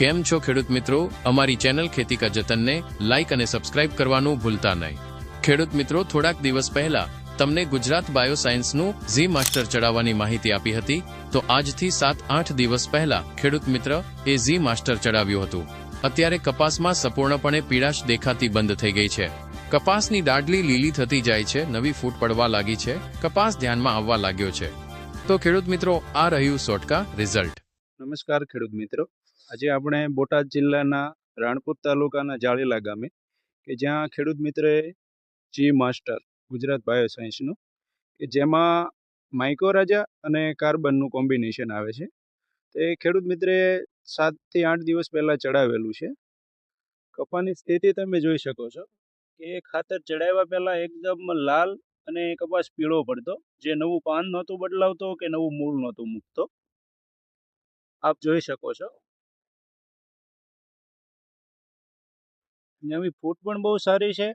કેમ છો ખેડૂત મિત્રો? અમારી ચેનલ ખેતી કા જતનને લાઈક અને સબસ્ક્રાઇબ કરવાનું ભૂલતા નહીં. ખેડૂત મિત્રો, થોડાક દિવસ પહેલા તમને ગુજરાત બાયોસાયન્સનું ઝી માસ્ટર ચડાવવાની માહિતી આપી હતી. તો આજથી સાત, આઠ દિવસ પહેલા ખેડૂત મિત્ર એ ઝી માસ્ટર ચડાવ્યું હતું. અત્યારે કપાસમાં સંપૂર્ણપણે પીળાશ દેખાતી બંધ થઈ ગઈ છે. કપાસની દાડલી લીલી થતી જાય છે, નવી ફૂટ પડવા લાગી છે, કપાસ ધ્યાનમાં આવવા લાગ્યો છે. તો ખેડૂત મિત્રો, આ રહ્યું સોટકા રિઝલ્ટ. નમસ્કાર ખેડૂત મિત્રો. આજે આપણે બોટાદ જિલ્લાના રાણપુર તાલુકાના જાળીલા ગામે, કે જ્યાં ખેડૂત મિત્રે જી માસ્ટર ગુજરાત બાયોસાયન્સનું, કે જેમાં માઇકોરાજા અને કાર્બનનું કોમ્બિનેશન આવે છે. તે ખેડૂત મિત્રે સાતથી આઠ દિવસ પહેલાં ચડાવેલું છે. કપાની સ્થિતિ તમે જોઈ શકો છો, કે ખાતર ચડાવ્યા પહેલાં એકદમ લાલ અને કપાસ પીળો પડતો. જે નવું પાન નહોતું બદલાવતો કે નવું મૂળ નહોતું મૂકતો. આપ જોઈ શકો છો નવી ફૂટ પણ બહુ સારી છે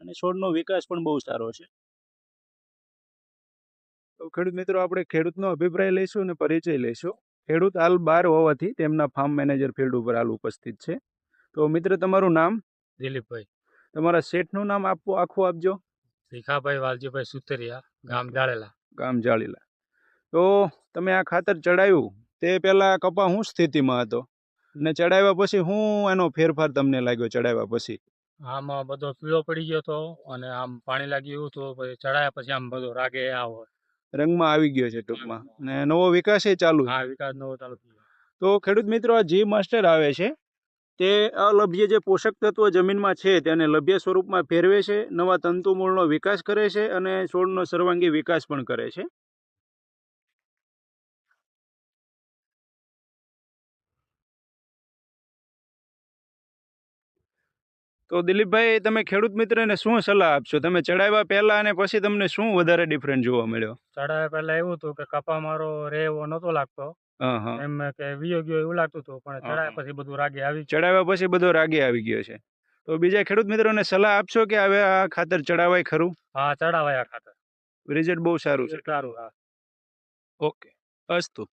અને છોડનો વિકાસ પણ બહુ સારો છે. તો ખેડૂત મિત્રો આપણે ખેડૂતનો અભિપ્રાય લઈશું અને પરિચય લઈશું. ખેડૂત હાલ બાર હોવાથી તેમના ફાર્મ મેનેજર ફિલ્ડ ઉપર હાલ ઉપસ્થિત છે. તો મિત્ર તમારું નામ? દિલીપભાઈ. તમારા શેઠનું નામ આપવું આખું આપજો. ભીખાભાઈ વાલજીભાઈ સુતરિયા ગામ જાળેલા. ગામ જાળેલા. તો તમે આ ખાતર ચડાયું તે પહેલાં કપા શું સ્થિતિમાં હતો? ને ચડાવ્યા પછી હું એનો ફેરફાર તમને લાગ્યો ચડાવ્યા પછી? આમાં બધો પીળો પડી ગયો હતો અને આમ પાણી લાગ્યું તો પછી ચડાયા પછી આમ બધો રાગે આવો રંગમાં આવી ગયો છે ટૂંકમાં. ને નવો વિકાસ એ ચાલુ હા વિકાસ નવો ચાલુ તો ખેડૂત મિત્રો આ જી માસ્ટર આવે છે તે અલભ્ય જે પોષક તત્વો જમીનમાં છે તેને લભ્ય સ્વરૂપમાં ફેરવે છે નવા તંતુમૂળનો વિકાસ કરે છે અને છોડનો સર્વાંગી વિકાસ પણ કરે છે. તો દિલીપભાઈ તમે ખેડૂત મિત્રને શું સલાહ આપશો? તમે ચડાવ્યા પહેલા અને પછી તમને શું વધારે ડિફરન્સ જોવા મળ્યો? ચડાવ્યા પહેલાં એવું હતું કે કપા મારો રે એવો નહોતો લાગતો. એમ કે વિયો ગયો એવું લાગતું હતું પણ ચડાવ્યા પછી બધું રાગે આવી ચડાવ્યા પછી બધો રાગે આવી ગયો છે. તો બીજા ખેડૂત મિત્રોને સલાહ આપશો કે હવે આ ખાતર ચડાવાય ખરું? હા ચડાવાયા ખાતર. રિઝલ્ટ બહુ સારું છે. સારું હા. ઓકે અસ્તુ.